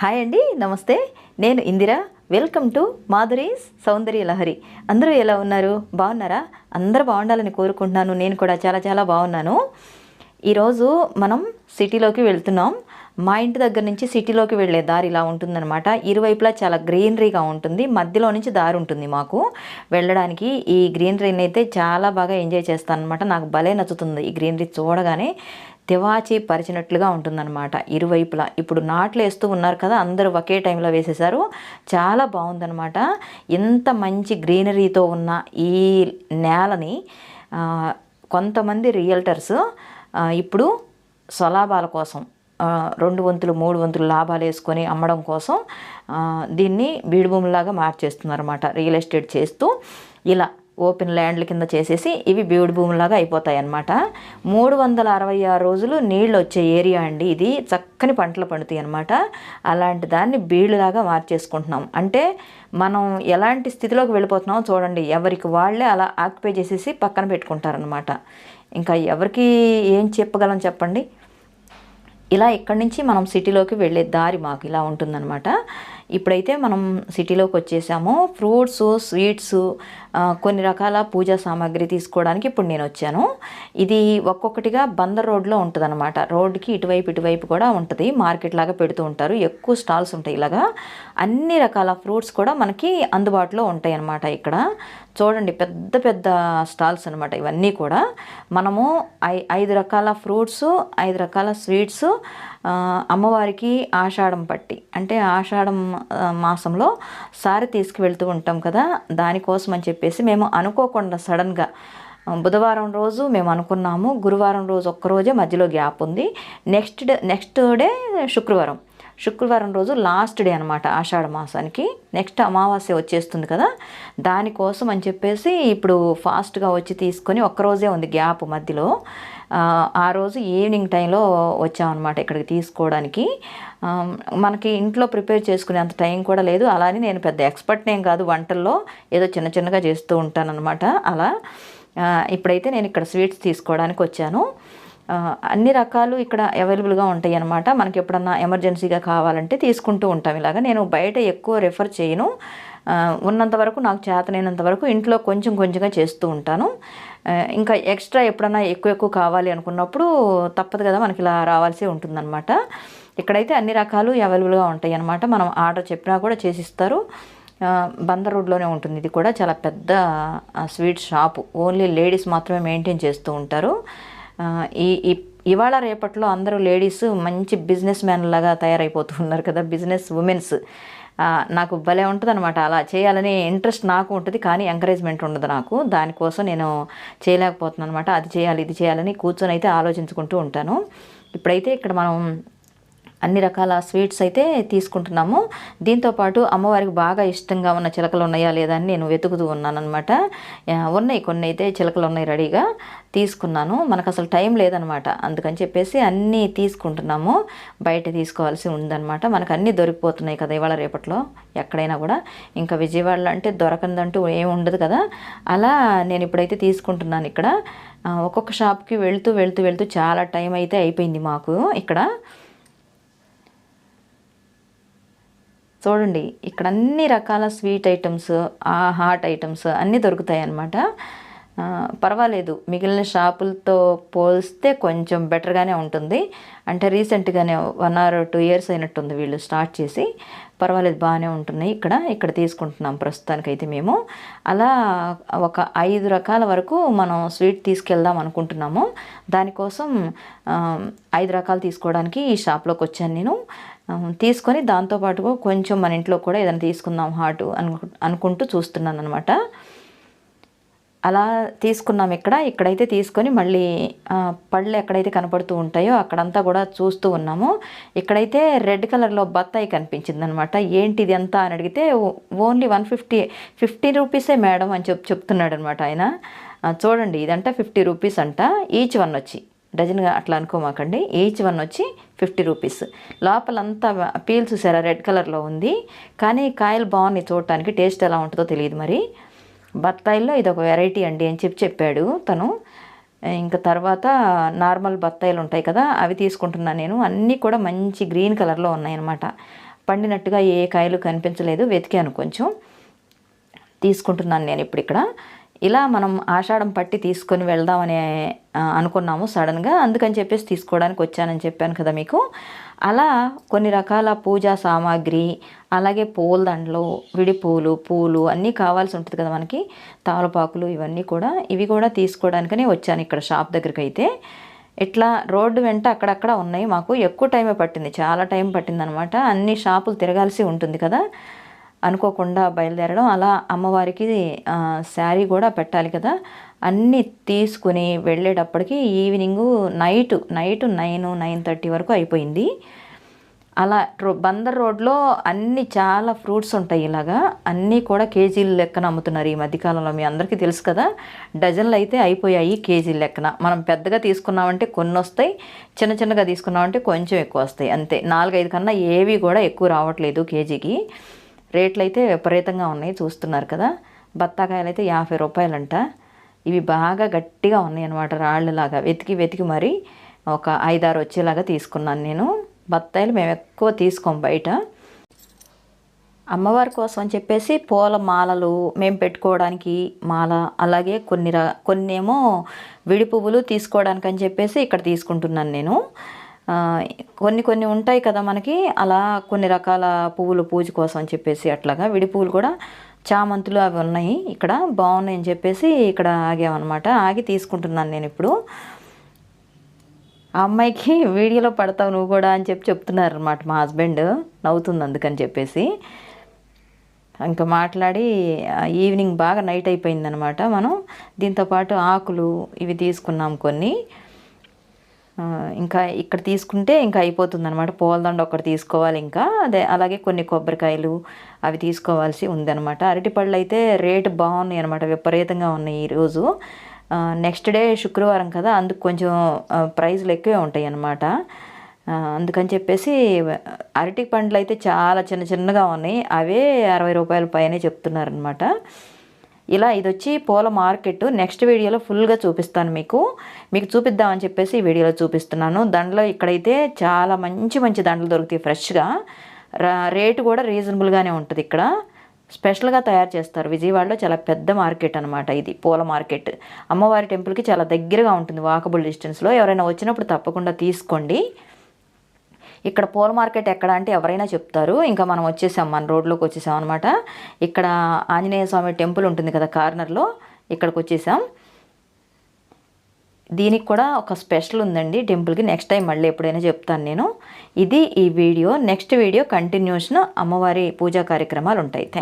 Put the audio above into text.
Hi అండి నమస్తే. నేను Indira. Welcome to Madhuri's Soundarya Lahari. అందరూ ఎలా ఉన్నారు? బాగున్నారా? అందరూ బాగుండాలని కోరుకుంటున్నాను. నేను కూడా చాలా చాలా బాగున్నాను. ఈరోజు మనం సిటీలోకి వెళ్తున్నాం. మా ఇంటి దగ్గర నుంచి సిటీలోకి వెళ్ళే దారి ఇలా ఉంటుందన్నమాట. ఇరువైపులా చాలా గ్రీనరీగా ఉంటుంది. మధ్యలో నుంచి దారి ఉంటుంది మాకు. వెళ్ళడానికి ఈ గ్రీనరీని అయితే చాలా బాగా ఎంజాయ్ చేస్తాను అనమాట నాకు భలే నచ్చుతుంది ఈ గ్రీనరీ చూడగానే. తివాచి పరిచినట్లుగా ఉంటుందన్నమాట. ఇరువైపులా. ఇప్పుడు నాట్లు వేస్తూ ఉన్నారు కదా అందరూ ఒకే టైంలో వేసేసారు చాలా బాగుందన్నమాట. ఎంత మంచి గ్రీనరీతో ఉన్న ఈ నేలని కొంతమంది రియల్టర్స్ ఇప్పుడు స్వలాభాల కోసం రెండు వంతులు మూడు వంతులు లాభాలు వేసుకొని అమ్మడం కోసం దీన్ని బీడుభూమిలాగా మార్చేస్తున్నారన్నమాట. రియల్ ఎస్టేట్ చేస్తూ ఇలా ఓపెన్ ల్యాండ్ల కింద చేసేసి ఇవి బీడు భూములాగా అయిపోతాయి అన్నమాట మూడు వందల అరవై ఆరు రోజులు నీళ్ళు వచ్చే ఏరియా అండి ఇది. చక్కని పంటలు పండుతాయి అనమాట అలాంటి దాన్ని బీళ్ళలాగా మార్చేసుకుంటున్నాం. అంటే మనం ఎలాంటి స్థితిలోకి వెళ్ళిపోతున్నామో చూడండి. ఎవరికి వాళ్ళే అలా ఆక్యుపై చేసేసి పక్కన పెట్టుకుంటారనమాట ఇంకా ఎవరికి ఏం చెప్పగలం చెప్పండి? ఇలా ఇక్కడి నుంచి మనం సిటీలోకి వెళ్ళే దారి మాకు ఇలా ఉంటుందన్నమాట. ఇప్పుడైతే మనం సిటీలోకి వచ్చేసాము. ఫ్రూట్స్ స్వీట్స్ కొన్ని రకాల పూజా సామాగ్రి తీసుకోవడానికి ఇప్పుడు నేను వచ్చాను. ఇది ఒక్కొక్కటిగా బందర్ రోడ్లో ఉంటుంది అనమాట రోడ్డుకి ఇటువైపు ఇటువైపు కూడా ఉంటుంది. మార్కెట్ లాగా పెడుతూ ఉంటారు. ఎక్కువ స్టాల్స్ ఉంటాయి ఇలాగా. అన్ని రకాల ఫ్రూట్స్ కూడా మనకి అందుబాటులో ఉంటాయి అన్నమాట ఇక్కడ. చూడండి పెద్ద పెద్ద స్టాల్స్ అనమాట ఇవన్నీ కూడా. మనము ఐ ఐదు రకాల ఫ్రూట్స్ ఐదు రకాల స్వీట్స్ అమ్మవారికి ఆషాఢం పట్టి అంటే ఆషాఢం మాసంలో సారి తీసుకువెళ్తూ ఉంటాం కదా దానికోసం అని చెప్పేసి మేము అనుకోకుండా సడన్గా బుధవారం రోజు మేము అనుకున్నాము గురువారం రోజు ఒక్కరోజే మధ్యలో గ్యాప్ ఉంది. నెక్స్ట్ డే నెక్స్ట్ డే శుక్రవారం. శుక్రవారం రోజు లాస్ట్ డే అనమాట ఆషాఢ మాసానికి. నెక్స్ట్ అమావాస్య వచ్చేస్తుంది కదా. దానికోసం అని చెప్పేసి ఇప్పుడు ఫాస్ట్గా వచ్చి తీసుకొని ఒక్కరోజే ఉంది గ్యాప్ మధ్యలో. ఆ, రోజు ఈవినింగ్ టైంలో వచ్చామన్నమాట ఇక్కడికి తీసుకోవడానికి. మనకి ఇంట్లో ప్రిపేర్ చేసుకునే అంత టైం కూడా లేదు. అలానే నేను పెద్ద ఎక్స్పర్ట్ నేను కాదు వంటల్లో ఏదో చిన్న చిన్నగా చేస్తూ ఉంటానన్నమాట అలా. ఇప్పుడైతే నేను ఇక్కడ స్వీట్స్ తీసుకోవడానికి వచ్చాను. అన్ని రకాలు ఇక్కడ అవైలబుల్గా ఉంటాయి అన్నమాట మనకి ఎప్పుడన్నా ఎమర్జెన్సీగా కావాలంటే తీసుకుంటూ ఉంటాం ఇలాగా. నేను బయట ఎక్కువ రెఫర్ చేయను. ఉన్నంత వరకు నాకు చేతనైనంత వరకు ఇంట్లో కొంచెం కొంచెంగా చేస్తూ ఉంటాను. ఇంకా ఎక్స్ట్రా ఎప్పుడన్నా ఎక్కువ ఎక్కువ కావాలి అనుకున్నప్పుడు తప్పదు కదా మనకి ఇలా రావాల్సి ఉంటుందన్నమాట. ఇక్కడైతే అన్ని రకాలు అవైలబుల్గా ఉంటాయి అన్నమాట మనం ఆర్డర్ చెప్పినా కూడా చేసిస్తారు. బందర్ రోడ్లోనే ఉంటుంది. ఇది కూడా చాలా పెద్ద స్వీట్ షాపు. ఓన్లీ లేడీస్ మాత్రమే మెయింటైన్ చేస్తూ ఉంటారు. ఈ ఇవాళ రేపట్లో అందరూ లేడీస్ మంచి బిజినెస్ మ్యాన్ లాగా తయారైపోతూ ఉన్నారు కదా బిజినెస్ ఉమెన్స్. నాకు భలే ఉంటుంది అనమాట అలా చేయాలని ఇంట్రెస్ట్ నాకు ఉంటుంది కానీ ఎంకరేజ్మెంట్ ఉండదు నాకు. దానికోసం నేను చేయలేకపోతున్నాను అనమాట అది చేయాలి ఇది చేయాలని కూర్చొని అయితే ఆలోచించుకుంటూ ఉంటాను. ఇప్పుడైతే ఇక్కడ మనం అన్ని రకాల స్వీట్స్ అయితే తీసుకుంటున్నాము. దీంతోపాటు అమ్మవారికి బాగా ఇష్టంగా ఉన్న చిలకలు ఉన్నాయా లేదా అని నేను వెతుకుతూ ఉన్నాను అనమాట ఉన్నాయి కొన్ని అయితే చిలకలు ఉన్నాయి రెడీగా తీసుకున్నాను. మనకు అసలు టైం లేదనమాట అందుకని చెప్పేసి అన్నీ తీసుకుంటున్నాము. బయట తీసుకోవాల్సి ఉందన్నమాట. మనకు అన్నీ దొరికిపోతున్నాయి కదా ఇవాళ రేపట్లో ఎక్కడైనా కూడా. ఇంకా విజయవాడలో అంటే దొరకందంటూ ఏమి ఉండదు కదా. అలా నేను ఇప్పుడైతే తీసుకుంటున్నాను ఇక్కడ. ఒక్కొక్క షాప్కి వెళ్తూ వెళ్తూ వెళ్తూ చాలా టైం అయితే అయిపోయింది మాకు ఇక్కడ. చూడండి ఇక్కడ అన్ని రకాల స్వీట్ ఐటమ్స్ హాట్ ఐటమ్స్ అన్నీ దొరుకుతాయి అన్నమాట పర్వాలేదు మిగిలిన షాపులతో పోలిస్తే కొంచెం బెటర్గానే ఉంటుంది. అంటే రీసెంట్గానే వన్ ఆర్ టూ ఇయర్స్ అయినట్టుంది వీళ్ళు స్టార్ట్ చేసి. పర్వాలేదు బాగానే ఉంటున్నాయి ఇక్కడ. ఇక్కడ తీసుకుంటున్నాం ప్రస్తుతానికైతే మేము. అలా ఒక ఐదు రకాల వరకు మనం స్వీట్ తీసుకెళ్దాం అనుకుంటున్నాము. దానికోసం ఐదు రకాలు తీసుకోవడానికి ఈ షాప్లోకి వచ్చాను నేను. తీసుకొని దాంతోపాటు కొంచెం మన ఇంట్లో కూడా ఏదైనా తీసుకుందాం హార్ట్ అను అనుకుంటూ చూస్తున్నాను అనమాట అలా తీసుకున్నాం ఇక్కడ. ఇక్కడైతే తీసుకొని మళ్ళీ పళ్ళు ఎక్కడైతే కనపడుతూ ఉంటాయో అక్కడంతా కూడా చూస్తూ ఉన్నాము. ఇక్కడైతే రెడ్ కలర్లో బత్తాయి కనిపించింది అనమాట ఏంటిది ఎంత అని అడిగితే ఓన్లీ వన్ ఫిఫ్టీ ఫిఫ్టీ రూపీసే మేడం అని చెప్ చెప్తున్నాడు అనమాట ఆయన చూడండి ఇదంట ఫిఫ్టీ రూపీస్ అంట. ఈచ్ వన్ వచ్చి డజన్గా అట్లా అనుకోమాకండి. ఈచ్ వన్ వచ్చి ఫిఫ్టీ రూపీస్. లోపలంతా పీల్ చూసారా రెడ్ కలర్లో ఉంది. కానీ కాయలు బాగున్నాయి చూడటానికి టేస్ట్ ఎలా ఉంటుందో తెలియదు మరి. బత్తాయిల్లో ఇది ఒక వెరైటీ అండి అని చెప్పి చెప్పాడు తను. ఇంకా తర్వాత నార్మల్ బత్తాయిలు ఉంటాయి కదా అవి తీసుకుంటున్నాను నేను. అన్నీ కూడా మంచి గ్రీన్ కలర్లో ఉన్నాయన్నమాట. పండినట్టుగా ఏ కాయలు కనిపించలేదు వెతికాను కొంచెం. తీసుకుంటున్నాను నేను ఇప్పుడు ఇక్కడ. ఇలా మనం ఆషాఢం పట్టి తీసుకొని వెళ్దామని అనుకున్నాము సడన్గా. అందుకని చెప్పేసి తీసుకోవడానికి వచ్చానని చెప్పాను కదా మీకు. అలా కొన్ని రకాల పూజా సామాగ్రి అలాగే పూలదండలు విడిపూలు పూలు పూలు అన్నీ కావాల్సి ఉంటుంది కదా మనకి. తామలపాకులు ఇవన్నీ కూడా ఇవి కూడా తీసుకోవడానికనే వచ్చాను ఇక్కడ షాప్ దగ్గరికి అయితే ఇట్లా రోడ్డు వెంట అక్కడక్కడ ఉన్నాయి మాకు. ఎక్కువ టైమే పట్టింది చాలా టైం పట్టిందనమాట. అన్ని షాపులు తిరగాల్సి ఉంటుంది కదా. అనుకోకుండా బయలుదేరడం. అలా అమ్మవారికి శారీ కూడా పెట్టాలి కదా. అన్నీ తీసుకుని వెళ్ళేటప్పటికి evening night night nine nine thirty వరకు అయిపోయింది. అలా రో బందర్ రోడ్లో అన్ని చాలా ఫ్రూట్స్ ఉంటాయి ఇలాగా. అన్నీ కూడా కేజీల లెక్కన అమ్ముతున్నారు ఈ మధ్యకాలంలో. మీ అందరికీ తెలుసు కదా డజన్లు అయితే అయిపోయాయి కేజీల లెక్కన. మనం పెద్దగా తీసుకున్నామంటే కొన్ని వస్తాయి చిన్న చిన్నగా తీసుకున్నామంటే కొంచెం ఎక్కువ వస్తాయి. అంతే. నాలుగైదు కన్నా ఏవి కూడా ఎక్కువ రావట్లేదు కేజీకి. రేట్లు అయితే విపరీతంగా ఉన్నాయి చూస్తున్నారు కదా. బత్తాకాయలు అయితే యాభై రూపాయలంట. ఇవి బాగా గట్టిగా ఉన్నాయి అనమాట రాళ్ళలాగా. వెతికి వెతికి మరి ఒక ఐదారు వచ్చేలాగా తీసుకున్నాను నేను. బత్తాయిలు మేము ఎక్కువ తీసుకోం బయట. అమ్మవారి కోసం అని చెప్పేసి పూల మాలలు మేము పెట్టుకోవడానికి మాల అలాగే కొన్ని ర కొన్ని ఏమో విడి పువ్వులు తీసుకోవడానికి అని చెప్పేసి ఇక్కడ తీసుకుంటున్నాను నేను. కొన్ని కొన్ని ఉంటాయి కదా మనకి అలా కొన్ని రకాల పువ్వులు పూజ కోసం అని చెప్పేసి అట్లాగా విడి పువ్వులు కూడా చామంతులు అవి ఉన్నాయి ఇక్కడ బాగున్నాయని చెప్పేసి ఇక్కడ ఆగామన్నమాట. ఆగి తీసుకుంటున్నాను నేను ఇప్పుడు. ఆ అమ్మాయికి వీడియోలో పడతావు నువ్వు కూడా అని చెప్పి చెప్తున్నారు అనమాట మా హస్బెండ్. నవ్వుతుంది అందుకని చెప్పేసి. ఇంకా మాట్లాడి ఈవినింగ్ బాగా నైట్ అయిపోయిందనమాట మనం. దీంతోపాటు ఆకులు ఇవి తీసుకున్నాం కొన్ని. ఇంకా ఇక్కడ తీసుకుంటే ఇంకా అయిపోతుంది అనమాట పూలదండ ఒకటి తీసుకోవాలి ఇంకా. అదే అలాగే కొన్ని కొబ్బరికాయలు అవి తీసుకోవాల్సి ఉందన్నమాట. అరటిపళ్ళు అయితే రేటు బాగున్నాయి అనమాట విపరీతంగా ఉన్నాయి ఈరోజు నెక్స్ట్ డే శుక్రవారం కదా అందుకు కొంచెం ప్రైజ్లు ఎక్కువే ఉంటాయి అన్నమాట. అందుకని చెప్పేసి అరటి పండ్లు అయితే చాలా చిన్న చిన్నగా ఉన్నాయి. అవే అరవై రూపాయల పైనే చెప్తున్నారనమాట ఇలా ఇది వచ్చి పూల మార్కెట్. నెక్స్ట్ వీడియోలో ఫుల్గా చూపిస్తాను మీకు. మీకు చూపిద్దామని చెప్పేసి ఈ వీడియోలో చూపిస్తున్నాను. దండలో ఇక్కడైతే చాలా మంచి మంచి దండలు దొరుకుతాయి ఫ్రెష్గా. రా- రేటు కూడా రీజనబుల్గానే ఉంటుంది ఇక్కడ. స్పెషల్గా తయారు చేస్తారు. విజయవాడలో చాలా పెద్ద మార్కెట్ అనమాట ఇది పూల మార్కెట్. అమ్మవారి టెంపుల్కి చాలా దగ్గరగా ఉంటుంది వాకబుల్ డిస్టెన్స్లో. ఎవరైనా వచ్చినప్పుడు తప్పకుండా తీసుకోండి. ఇక్కడ పూల మార్కెట్ ఎక్కడ అంటే ఎవరైనా చెప్తారు. ఇంకా మనం వచ్చేసాం మన రోడ్లోకి వచ్చేసాం అనమాట ఇక్కడ ఆంజనేయ స్వామి టెంపుల్ ఉంటుంది కదా కార్నర్లో ఇక్కడికి వచ్చేసాం. దీనికి కూడా ఒక స్పెషల్ ఉందండి టెంపుల్కి. నెక్స్ట్ టైం మళ్ళీ ఎప్పుడైనా చెప్తాను నేను. ఇది ఈ వీడియో. నెక్స్ట్ వీడియో కంటిన్యూషన్ అమ్మవారి పూజా కార్యక్రమాలు ఉంటాయి. థ్యాంక్